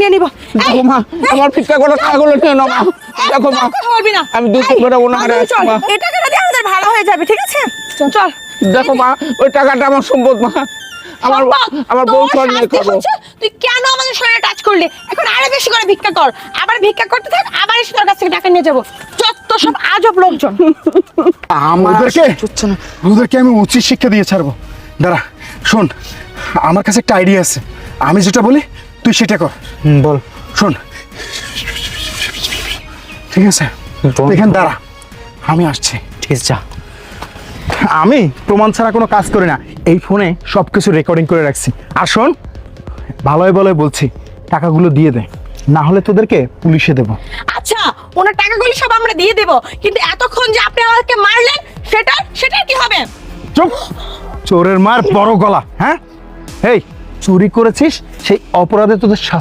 নিয়ে নিব। দেখো মা আমার ভিক্ষা করে টাকাগুলো নিয়ে নাও মা। দেখো মা বলবি না। আমি দুধ করে ওনারে আদৌ চল। মা। এই টাকাটা দিয়ে আমাদের ভালো হয়ে যাবে ঠিক আছে? চল দেখো মা ওই টাকাটা আমার সম্পদ মা। আমার আমার বউ সর নিয়ে খাব। তুই কেন আমাদের শরীরে টাচ করলি? এখন আরও বেশি করে ভিক্ষা কর। আবার ভিক্ষা করতে থাক আবার এসে তোর কাছ থেকে টাকা নিয়ে যাব। যত সব আজব লোকজন। ওদেরকে আমি উচিত শিক্ষা দিয়ে ছাড়বো। দাঁড়া শোন আমার কাছে একটা আইডিয়া আছে। আমি যেটা বলি তুই সেটা কর। বল। শোন। ঠিক আছে। এখানে দাঁড়া। আমি আসছি। ঠিক আছে যা। আমি প্রমাণ ছাড়া কোনো কাজ করি না। এই ফোনে সব কিছু রেকর্ডিং করে রাখছি। আর শোন ভালোই ভালোই বলছি টাকাগুলো দিয়ে দে। না হলে তোদেরকে পুলিশে দেবো। আচ্ছা ওনার টাকাগুলি সব আমরা দিয়ে দেব। কিন্তু এতক্ষণ যে আপনি আমাকে মারলেন সেটা সেটা কি হবে? চুপ! চোরের মার বড় গলা হ্যাঁ? এই চুরি করেছিস সেই অপরাধে তোদের শাস্তি